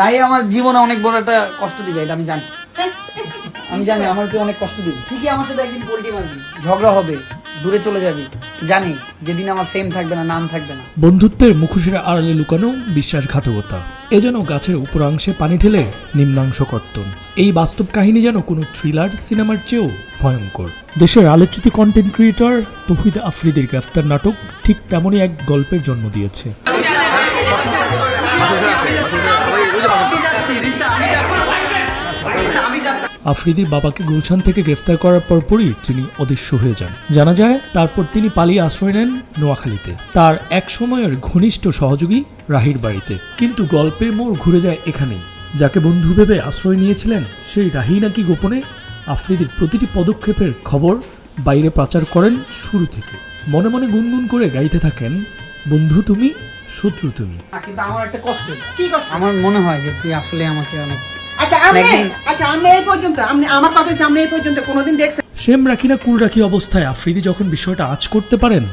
রাই আমার জীবনে অনেক বড় একটা কষ্ট দিবে, এটা আমি জানি। আমি জানি তুই অনেক কষ্ট দিবি। ঠিকই আমার সাথে একদিন পোল্ট্রি মারবি? ঝগড়া হবে, দূরে চলে যাবি। জানি, যেদিন আমার ফেম থাকবে না, নাম থাকবে না। বন্ধুত্বের মুখোশের আড়ালে লুকানো বিশ্বাসঘাতকতা, এ যেন গাছের উপরাংশে পানি ঠেলে নিম্নাংশ কর্তন এই বাস্তব কাহিনী যেন কোনো থ্রিলার সিনেমার চেয়েও ভয়ঙ্কর। দেশের আলোচিত কন্টেন্ট ক্রিয়েটর তহিদ আফ্রিদির গ্রেফতার নাটক ঠিক তেমনই এক গল্পের জন্ম দিয়েছে। আফ্রিদির বাবাকে গুলশান থেকে গ্রেফতার করার পরপরই তিনি অদৃশ্য হয়ে যান। জানা যায়, তারপর তিনি পালিয়ে আশ্রয় নেন নোয়াখালীতে। তার এক সময়ের ঘনিষ্ঠ সহযোগী রাহির বাড়িতে। কিন্তু গল্পের মোড় ঘুরে যায় এখানেই। যাকে বন্ধু ভেবে আশ্রয় নিয়েছিলেন, সেই রাহি নাকি গোপনে আফ্রিদির প্রতিটি পদক্ষেপের খবর বাইরে পাচার করেন শুরু থেকে। মনে মনে গুনগুন করে গাইতে থাকেন, বন্ধু তুমি শত্রু তুমি। কিন্তু আমার একটা কষ্ট। কি কষ্ট? আমার মনে হয় যে তুই আসলে আমাকে অনেক আচ্ছা আপনি আচ্ছা আপনি এই পর্যন্ত আপনি আমার কথা আপনি এই পর্যন্ত কোনোদিন দেখছেন সেম রাখি না কুল রাখি অবস্থায় আফ্রিদি যখন বিষয়টা আজ করতে পারেন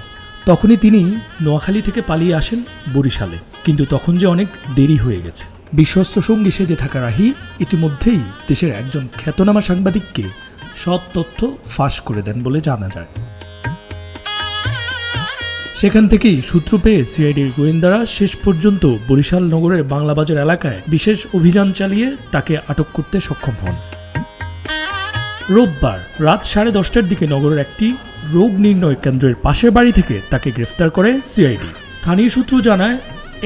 তখনই তিনি নোয়াখালী থেকে পালিয়ে আসেন বরিশালে। কিন্তু তখন যে অনেক দেরি হয়ে গেছে। বিশ্বস্ত সঙ্গী সেজে থাকা রাহি ইতিমধ্যেই দেশের একজন খ্যাতনামা সাংবাদিককে সব তথ্য ফাঁস করে দেন বলে জানা যায়। সেখান থেকেই সূত্র পেয়ে সিআইডির গোয়েন্দারা শেষ পর্যন্ত বরিশাল নগরের বাংলাবাজার এলাকায় বিশেষ অভিযান চালিয়ে তাকে আটক করতে সক্ষম হন। রোববার রাত সাড়ে দশটার দিকে নগরের একটি রোগ নির্ণয় কেন্দ্রের পাশের বাড়ি থেকে তাকে গ্রেফতার করে সিআইডি। স্থানীয় সূত্র জানায়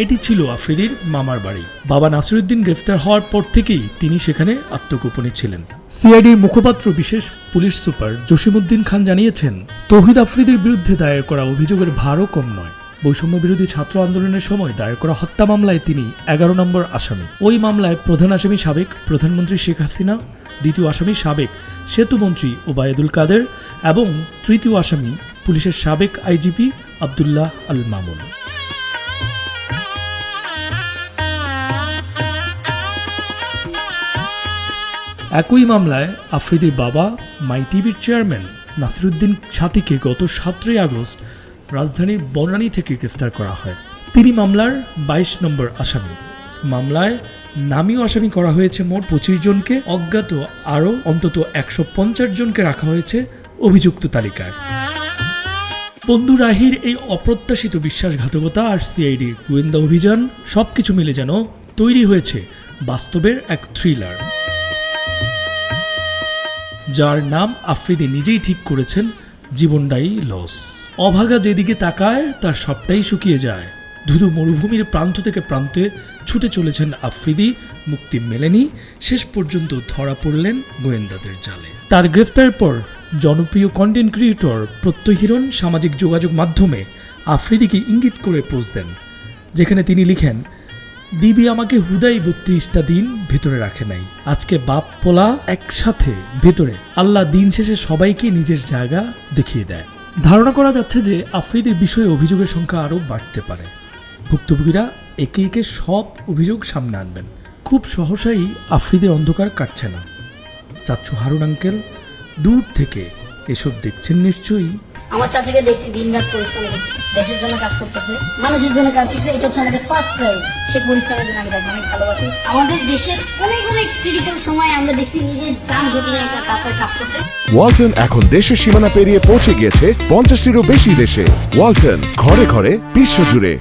এটি ছিল আফ্রিদির মামার বাড়ি। বাবা নাসিরুদ্দিন গ্রেফতার হওয়ার পর থেকেই তিনি সেখানে আত্মগোপনে ছিলেন। সিআইডির মুখপাত্র বিশেষ পুলিশ সুপার জসিমউদ্দিন খান জানিয়েছেন, তৌহিদ আফ্রিদির বিরুদ্ধে দায়ের করা অভিযোগের ভারও কম নয়। বৈষম্য বিরোধী ছাত্র আন্দোলনের সময় দায়ের করা হত্যা মামলায় তিনি এগারো নম্বর আসামি। ওই মামলায় প্রধান আসামি সাবেক প্রধানমন্ত্রী শেখ হাসিনা, দ্বিতীয় আসামি সাবেক সেতুমন্ত্রী ওবায়দুল কাদের এবং তৃতীয় আসামি পুলিশের সাবেক আইজিপি আবদুল্লাহ আল মামুন। একই মামলায় আফ্রিদির বাবা, মাই টিভির চেয়ারম্যান নাসিরুদ্দিন সাথীকে গত সতেরোই আগস্ট রাজধানীর বনানী থেকে গ্রেফতার করা হয়। তিনি মামলার বাইশ নম্বর আসামি। মামলায় নামীয় আসামি করা হয়েছে মোট পঁচিশ জনকে, অজ্ঞাত আরও অন্তত একশো পঞ্চাশ জনকে রাখা হয়েছে অভিযুক্ত তালিকায়। বন্ধু রাহির এই অপ্রত্যাশিত বিশ্বাসঘাতকতা আর সিআইডির গোয়েন্দা অভিযান সবকিছু মিলে যেন তৈরি হয়েছে বাস্তবের এক থ্রিলার। যার নাম আফ্রিদি নিজেই ঠিক করেছেন, জীবনটাই লস অভাগা যেদিকে তাকায়, তার সবটাই শুকিয়ে যায়। ধুধু মরুভূমির প্রান্ত থেকে প্রান্তে ছুটে চলেছেন আফ্রিদি, মুক্তি মেলেনি, শেষ পর্যন্ত ধরা পড়লেন গোয়েন্দাদের জালে। তার গ্রেফতারের পর জনপ্রিয় কন্টেন্ট ক্রিয়েটর প্রত্যহিরণ সামাজিক যোগাযোগ মাধ্যমে আফ্রিদিকে ইঙ্গিত করে পোস্ট দেন, যেখানে তিনি লিখেন দিবি আমাকে হুদাই বত্রিশটা দিন ভেতরে রাখে নাই। আজকে বাপ পোলা একসাথে ভেতরে। আল্লাহ দিন শেষে সবাইকে নিজের জায়গা দেখিয়ে দেয়। ধারণা করা যাচ্ছে যে আফ্রিদির বিষয়ে অভিযোগের সংখ্যা আরও বাড়তে পারে। ভুক্তভোগীরা একে একে সব অভিযোগ সামনে আনবেন। খুব সহসাই আফ্রিদের অন্ধকার কাটছে না। চাচ্ছু হারুন আঙ্কেল দূর থেকে এসব দেখছেন নিশ্চয়ই। আমার চাচাকে দেখছি দিন রাত পরিশ্রম দেশের জন্য কাজ করতেছে, মানুষের জন্য কাজ করতেছে, এটা হচ্ছে আমাদের ফার্স্ট প্রায়োরিটি সে পরিশ্রমের জন্য আমি তাকে অনেক ভালোবাসি। আমাদের দেশের অনেক অনেক ক্রিটিক্যাল সময় আমরা দেখছি নিজের প্রাণ ঝুঁকি একটা তারপরে কাজ করতে ওয়ালটন এখন দেশের সীমানা পেরিয়ে পৌঁছে গিয়েছে পঞ্চাশটিরও বেশি দেশে। ওয়ালটন, ঘরে ঘরে, বিশ্বজুড়ে।